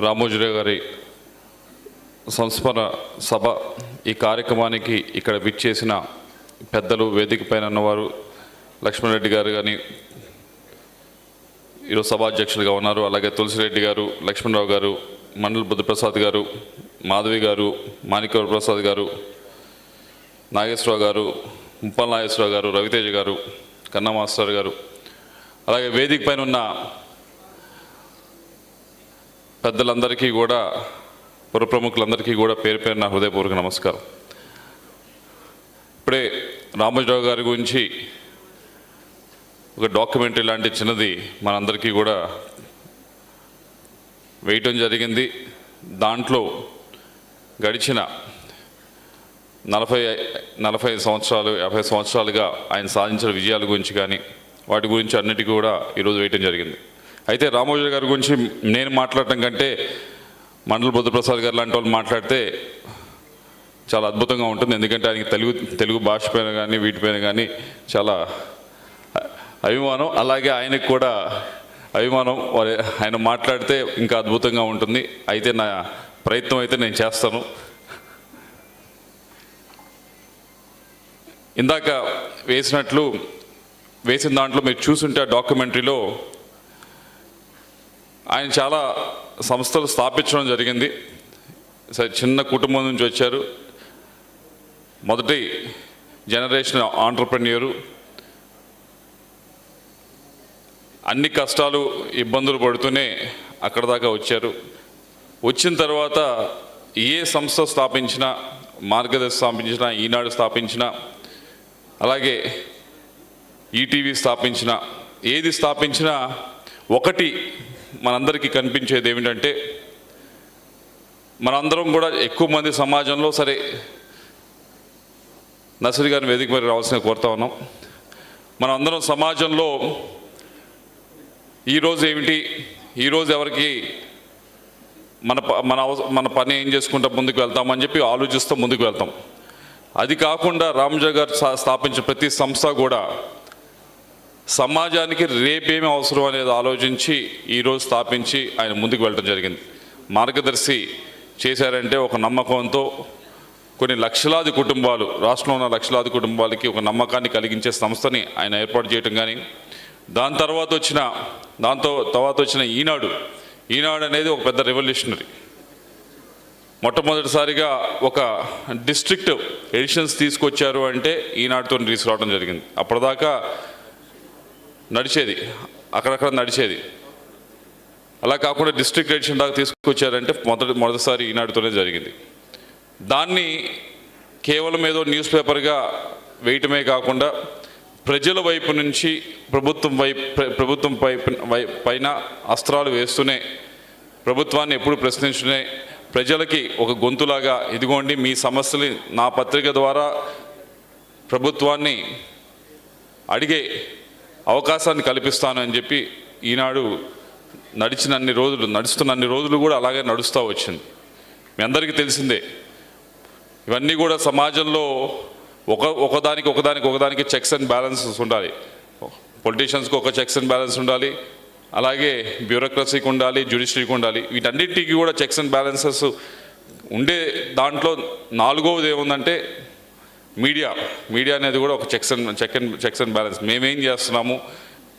రామోజీరావు గారి సంస్మరణ సభ ఈ కార్యక్రమానికి ఇక్కడ విచ్చేసిన పెద్దలు వేదిక పైన ఉన్నవారు లక్ష్మణరెడ్డి గారు కానీ ఈరోజు సభాధ్యక్షులుగా ఉన్నారు. అలాగే తులసిరెడ్డి గారు లక్ష్మణరావు గారు మండల బుద్ధప్రసాద్ గారు మాధవి గారు మాణిక్య ప్రసాద్ గారు నాగేశ్వరరావు గారు ముప్పల్ నాగేశ్వరరావు గారు రవితేజ గారు కన్నా మాస్టర్ గారు అలాగే వేదిక పైన ఉన్న పెద్దలందరికీ కూడా పుర ప్రముఖులందరికీ కూడా పేరు పేరు నా హృదయపూర్వక నమస్కారం. ఇప్పుడే రామోజీరావు గారి గురించి ఒక డాక్యుమెంటరీ లాంటి చిన్నది మనందరికీ కూడా వేయటం జరిగింది. దాంట్లో గడిచిన నలభై నలభై సంవత్సరాలు యాభై సంవత్సరాలుగా ఆయన సాధించిన విజయాల గురించి కానీ వాటి గురించి అన్నిటికీ కూడా ఈరోజు వేయటం జరిగింది. అయితే రామోజీ గారి గురించి నేను మాట్లాడటం కంటే మండల బుద్ధప్రసాద్ గారు లాంటి వాళ్ళు మాట్లాడితే చాలా అద్భుతంగా ఉంటుంది. ఎందుకంటే ఆయనకి తెలుగు తెలుగు భాష పైన కానీ వీటిపైన కానీ చాలా అభిమానం. అలాగే ఆయనకు కూడా అభిమానం. వారి ఆయన మాట్లాడితే ఇంకా అద్భుతంగా ఉంటుంది. అయితే నా ప్రయత్నం అయితే నేను చేస్తాను. ఇందాక వేసినట్లు వేసిన దాంట్లో మీరు చూసుంటే ఆ డాక్యుమెంటరీలో ఆయన చాలా సంస్థలు స్థాపించడం జరిగింది. సరే చిన్న కుటుంబం నుంచి వచ్చారు. మొదటి జనరేషన్ ఆంటర్ప్రెన్యూరు. అన్ని కష్టాలు ఇబ్బందులు పడుతూనే అక్కడ దాకా వచ్చారు. వచ్చిన తర్వాత ఏ సంస్థ స్థాపించినా మార్గదర్శి స్థాపించినా ఈనాడు స్థాపించినా అలాగే ఈటీవీ స్థాపించిన ఏది స్థాపించినా ఒకటి మనందరికీ కనిపించేది ఏమిటంటే మనందరం కూడా ఎక్కువ మంది సమాజంలో సరే నర్సరి గారిని వేదిక మరి రావాల్సిన కోరుతా ఉన్నాం. మనందరం సమాజంలో ఈరోజు ఏమిటి ఈరోజు ఎవరికి మన ప- మన మన పని ఏం చేసుకుంటా ముందుకు వెళ్తామని చెప్పి ఆలోచిస్తూ ముందుకు వెళ్తాం. అది కాకుండా రామజా గారు స్థాపించిన ప్రతి సంస్థ కూడా సమాజానికి రేపేమి అవసరం అనేది ఆలోచించి ఈరోజు స్థాపించి ఆయన ముందుకు వెళ్ళడం జరిగింది. మార్గదర్శి చేశారంటే ఒక నమ్మకంతో కొన్ని లక్షలాది కుటుంబాలు రాష్ట్రంలో ఉన్న లక్షలాది కుటుంబాలకి ఒక నమ్మకాన్ని కలిగించే సంస్థని ఆయన ఏర్పాటు చేయటం కానీ దాని తర్వాత వచ్చిన దాంతో తర్వాత వచ్చిన ఈనాడు ఈనాడు అనేది ఒక పెద్ద రెవల్యూషనరీ మొట్టమొదటిసారిగా ఒక డిస్ట్రిక్ట్ ఎడిషన్స్ తీసుకొచ్చారు అంటే ఈనాడుతో తీసుకురావడం జరిగింది. అప్పటిదాకా నడిచేది. అక్కడక్కడ నడిచేది. అలా కాకుండా డిస్ట్రిక్ట్ ఎడిషన్ దాకా తీసుకొచ్చారంటే మొదటి మొదటిసారి ఈనాడుతోనే జరిగింది. దాన్ని కేవలం ఏదో న్యూస్ పేపర్గా వేయటమే కాకుండా ప్రజల వైపు నుంచి ప్రభుత్వం వైపు ప్రభుత్వం వైపు వై- పైన అస్త్రాలు వేస్తూనే ప్రభుత్వాన్ని ఎప్పుడు ప్రశ్నించునే ప్రజలకి ఒక గొంతులాగా ఇదిగోండి మీ సమస్యలు నా పత్రిక ద్వారా ప్రభుత్వాన్ని అడిగే అవకాశాన్ని కల్పిస్తాను అని చెప్పి ఈనాడు నడిచినన్ని రోజులు నడుస్తున్నన్ని రోజులు కూడా అలాగే నడుస్తూ వచ్చింది. మీ అందరికీ తెలిసిందే ఇవన్నీ కూడా సమాజంలో ఒక ఒకదానికి ఒకదానికి ఒకదానికి చెక్స్ అండ్ బ్యాలెన్సెస్ ఉండాలి. పొలిటీషియన్స్కి ఒక చెక్స్ అండ్ బ్యాలెన్స్ ఉండాలి అలాగే బ్యూరోక్రసీకి ఉండాలి జ్యుడిషియరీకి ఉండాలి. వీటన్నిటికీ కూడా చెక్స్ అండ్ బ్యాలెన్సెస్ ఉండే దాంట్లో నాలుగవది ఏముందంటే మీడియా మీడియా అనేది కూడా ఒక checks and check and checks and balance మేమేం చేస్తున్నాము?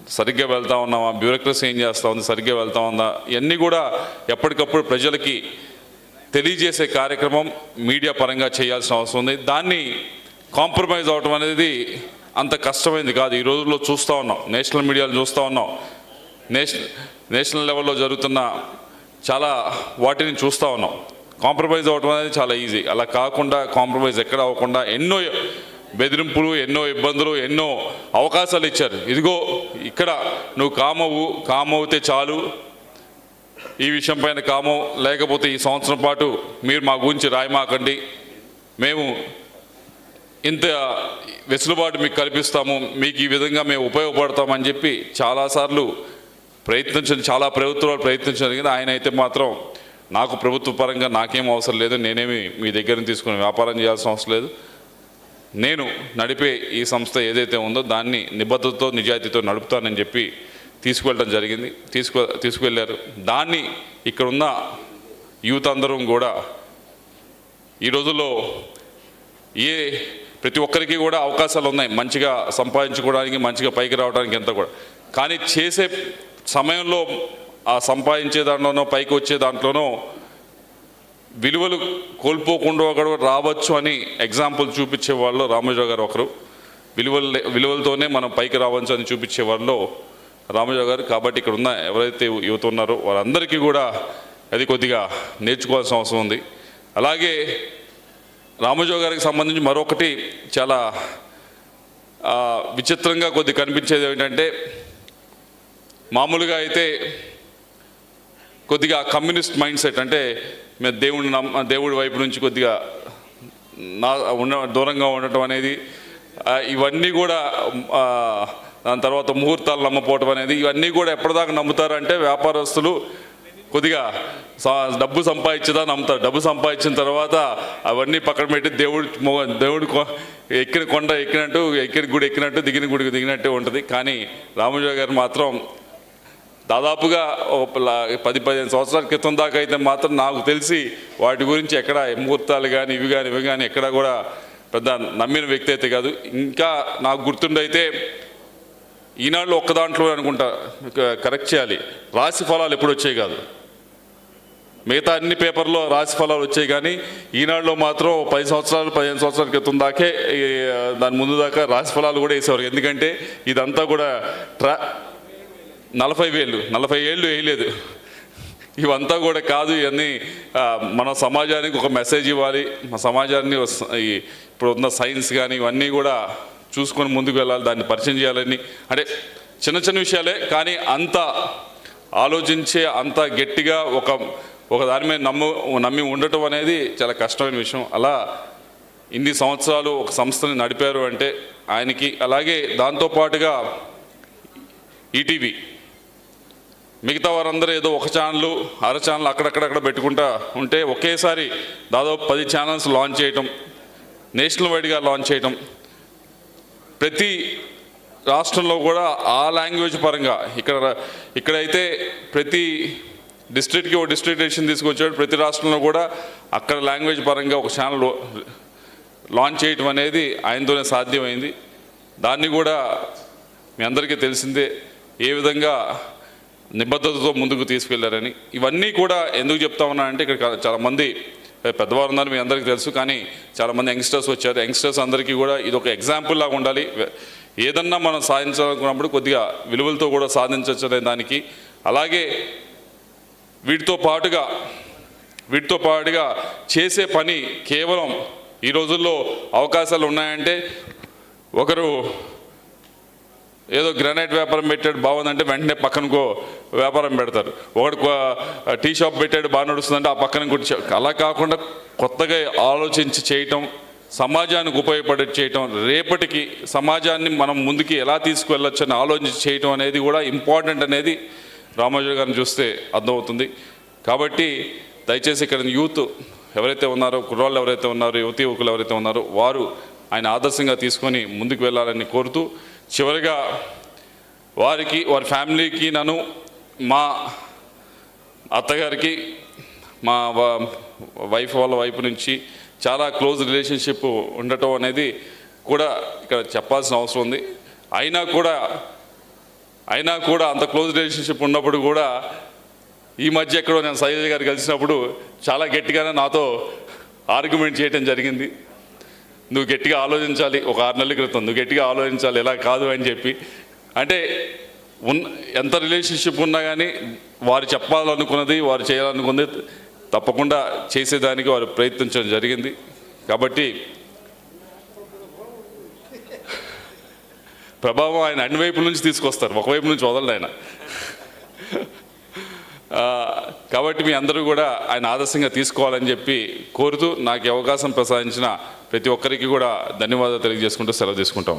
సరిగ్గా వెళ్తా ఉన్నామా? బ్యూరోక్రసీ ఏం చేస్తా ఉంది సరిగ్గా వెళ్తా ఉందా? ఇవన్నీ కూడా ఎప్పటికప్పుడు ప్రజలకి తెలియజేసే కార్యక్రమం మీడియా పరంగా చేయాల్సిన అవసరం ఉంది. దాన్ని కాంప్రమైజ్ అవటం అనేది అంత కష్టమైంది కాదు. ఈ రోజుల్లో చూస్తూ ఉన్నాం. నేషనల్ మీడియాలో చూస్తూ ఉన్నాం. నేషనల్ నేషనల్ లెవెల్లో జరుగుతున్న చాలా వాటిని చూస్తూ ఉన్నాం. కాంప్రమైజ్ అవ్వటం అనేది చాలా ఈజీ. అలా కాకుండా కాంప్రమైజ్ ఎక్కడ అవ్వకుండా ఎన్నో బెదిరింపులు ఎన్నో ఇబ్బందులు ఎన్నో అవకాశాలు ఇచ్చారు. ఇదిగో ఇక్కడ నువ్వు కామవు కామవుతే చాలు. ఈ విషయం పైన కామం లేకపోతే ఈ సంవత్సరం పాటు మీరు మా గురించి రాయమాకండి. మేము ఇంత వెసులుబాటు మీకు కల్పిస్తాము. మీకు ఈ విధంగా మేము ఉపయోగపడతామని చెప్పి చాలాసార్లు ప్రయత్నించండి. చాలా ప్రభుత్వాలు ప్రయత్నించారు కానీ ఆయన అయితే మాత్రం నాకు ప్రభుత్వ పరంగా నాకేం అవసరం లేదు నేనేమి మీ దగ్గర తీసుకుని వ్యాపారం చేయాల్సిన అవసరం లేదు. నేను నడిపే ఈ సంస్థ ఏదైతే ఉందో దాన్ని నిబద్ధతతో నిజాయితీతో నడుపుతానని చెప్పి తీసుకువెళ్ళడం జరిగింది. తీసుకు తీసుకువెళ్ళారు. దాన్ని ఇక్కడున్న యూత్ అందరం కూడా ఈ రోజుల్లో ఏ ప్రతి ఒక్కరికి కూడా అవకాశాలు ఉన్నాయి. మంచిగా సంపాదించుకోవడానికి మంచిగా పైకి రావడానికి ఎంత కూడా. కానీ చేసే సమయంలో ఆ సంపాదించే దాంట్లోనో పైకి వచ్చే దాంట్లోనో విలువలు కోల్పోకుండా కూడా రావచ్చు అని ఎగ్జాంపుల్ చూపించే వాళ్ళు రామోజీరావు గారు ఒకరు. విలువలు విలువలతోనే మనం పైకి రావచ్చు అని చూపించే వాళ్ళు రామోజీరావు గారు. కాబట్టి ఇక్కడ ఉన్న ఎవరైతే యువత ఉన్నారో వారందరికీ కూడా అది కొద్దిగా నేర్చుకోవాల్సిన అవసరం ఉంది. అలాగే రామోజీరావు గారికి సంబంధించి మరొకటి చాలా విచిత్రంగా కొద్ది కనిపించేది ఏంటంటే మామూలుగా అయితే కొద్దిగా కమ్యూనిస్ట్ మైండ్ సెట్ అంటే మేము దేవుడిని నమ్మ దేవుడి వైపు నుంచి కొద్దిగా నా ఉన్న దూరంగా ఉండటం అనేది ఇవన్నీ కూడా దాని తర్వాత ముహూర్తాలు నమ్మపోవటం అనేది ఇవన్నీ కూడా ఎప్పటిదాకా నమ్ముతారంటే వ్యాపారస్తులు కొద్దిగా సా- డబ్బు సంపాదించదా నమ్ముతారు. డబ్బు సంపాదించిన తర్వాత అవన్నీ పక్కన పెట్టి దేవుడు దేవుడు కొ- ఎక్కిన కొండ ఎక్కినట్టు ఎక్కిన గుడి ఎక్కినట్టు దిగిన గుడికి దిగినట్టే ఉంటుంది. కానీ రామోజీ గారు మాత్రం దాదాపుగా పది పదిహేను సంవత్సరాల క్రితం దాకా అయితే మాత్రం నాకు తెలిసి వాటి గురించి ఎక్కడ ముహూర్తాలు కానీ ఇవి కానీ ఇవి కానీ ఎక్కడ కూడా పెద్ద నమ్మిన వ్యక్తి అయితే కాదు. ఇంకా నాకు గుర్తుండైతే ఈనాడు ఒక్క దాంట్లో అనుకుంటా క- కరెక్ట్ చేయాలి. రాశి ఫలాలు ఎప్పుడు వచ్చాయి కాదు. మిగతా అన్ని పేపర్లో రాశి ఫలాలు వచ్చాయి కానీ ఈనాడులో మాత్రం పది సంవత్సరాలు పదిహేను సంవత్సరాల క్రితం దాకే దాని ముందు దాకా రాశి ఫలాలు కూడా వేసేవారు. ఎందుకంటే ఇదంతా కూడా ట్రా నలభై వేలు నలభై ఏళ్ళు వేయలేదు. ఇవంతా కూడా కాదు ఇవన్నీ మన సమాజానికి ఒక మెసేజ్ ఇవ్వాలి. మన సమాజాన్ని ఇప్పుడు ఉన్న సైన్స్ కానీ ఇవన్నీ కూడా చూసుకొని ముందుకు వెళ్ళాలి దాన్ని పరిచయం చేయాలని. అంటే చిన్న చిన్న విషయాలే కానీ అంత ఆలోచించే అంత గట్టిగా ఒక ఒక దాని మీద నమ్ము నమ్మి ఉండటం అనేది చాలా కష్టమైన విషయం. అలా ఇన్ని సంవత్సరాలు ఒక సంస్థని నడిపారు అంటే ఆయనకి అలాగే దాంతోపాటుగా ఈటీవీ మిగతా వారందరూ ఏదో ఒక ఛానల్ అర ఛానల్ అక్కడక్కడక్కడ పెట్టుకుంటా ఉంటే ఒకేసారి దాదాపు పది ఛానల్స్ లాంచ్ చేయటం నేషనల్ వైడ్గా లాంచ్ చేయటం. ప్రతి రాష్ట్రంలో కూడా ఆ లాంగ్వేజ్ పరంగా ఇక్కడ ఇక్కడైతే ప్రతి డిస్ట్రిక్ట్కి ఒక డిస్ట్రిక్ట్ ఎడిషన్ తీసుకొచ్చాడు. ప్రతి రాష్ట్రంలో కూడా అక్కడ లాంగ్వేజ్ పరంగా ఒక ఛానల్ లాంచ్ చేయటం అనేది ఆయనతోనే సాధ్యమైంది. దాన్ని కూడా మీ అందరికీ తెలిసిందే. ఏ విధంగా నిబద్ధతతో ముందుకు తీసుకెళ్ళారని. ఇవన్నీ కూడా ఎందుకు చెప్తా ఉన్నా అంటే ఇక్కడ చాలామంది పెద్దవారు ఉన్నారు మీ అందరికీ తెలుసు కానీ చాలామంది యంగ్స్టర్స్ వచ్చారు. యంగ్స్టర్స్ అందరికీ కూడా ఇది ఒక ఎగ్జాంపుల్ లాగా ఉండాలి. ఏదన్నా మనం సాధించాలనుకున్నప్పుడు కొద్దిగా విలువలతో కూడా సాధించవచ్చు అనే దానికి. అలాగే వీటితో పాటుగా వీటితో పాటుగా చేసే పని కేవలం ఈ రోజుల్లో అవకాశాలు ఉన్నాయంటే ఒకరు ఏదో గ్రానైట్ వ్యాపారం పెట్టాడు బాగుందంటే వెంటనే పక్కనకో వ్యాపారం పెడతారు. ఒకడు టీ షాప్ పెట్టాడు బాగా నడుస్తుందంటే ఆ పక్కన ఇంకోటి అలా కాకుండా కొత్తగా ఆలోచించి చేయటం సమాజానికి ఉపయోగపడే చేయటం రేపటికి సమాజాన్ని మనం ముందుకి ఎలా తీసుకువెళ్ళొచ్చు అని ఆలోచించి చేయటం అనేది కూడా ఇంపార్టెంట్ అనేది రామోజీ గారిని చూస్తే అర్థమవుతుంది. కాబట్టి దయచేసి ఇక్కడ యూత్ ఎవరైతే ఉన్నారో కుర్రాళ్ళు ఎవరైతే ఉన్నారో యువతి యువకులు ఎవరైతే ఉన్నారో వారు ఆయన ఆదర్శంగా తీసుకొని ముందుకు వెళ్ళాలని కోరుతూ చివరిగా వారికి వారి ఫ్యామిలీకి నన్ను మా అత్తగారికి మా వ- వైఫ్ వాళ్ళ వైపు నుంచి చాలా క్లోజ్ రిలేషన్షిప్ ఉండటం అనేది కూడా ఇక్కడ చెప్పాల్సిన అవసరం ఉంది. అయినా కూడా అయినా కూడా అంత క్లోజ్ రిలేషన్షిప్ ఉన్నప్పుడు కూడా ఈ మధ్య ఎక్కడో నేను సైజు గారు కలిసినప్పుడు చాలా గట్టిగానే నాతో ఆర్గ్యుమెంట్ చేయడం జరిగింది. నువ్వు గట్టిగా ఆలోచించాలి ఒక ఆరు నెలల క్రితం. నువ్వు గట్టిగా ఆలోచించాలి ఎలా కాదు అని చెప్పి. అంటే ఉన్న ఎంత రిలేషన్షిప్ ఉన్నా కానీ వారు చెప్పాలనుకున్నది వారు చేయాలనుకున్నది తప్పకుండా చేసేదానికి వారు ప్రయత్నించడం జరిగింది. కాబట్టి ప్రభావం ఆయన అన్ని వైపుల నుంచి తీసుకొస్తారు. ఒకవైపు నుంచి వదలడు ఆయన. కాబట్టి మీ అందరూ కూడా ఆయన ఆదర్శంగా తీసుకోవాలని చెప్పి కోరుతూ నాకు అవకాశం ప్రసాదించిన ప్రతి ఒక్కరికి కూడా ధన్యవాదాలు తెలియజేసుకుంటూ సెలవు తీసుకుంటాం.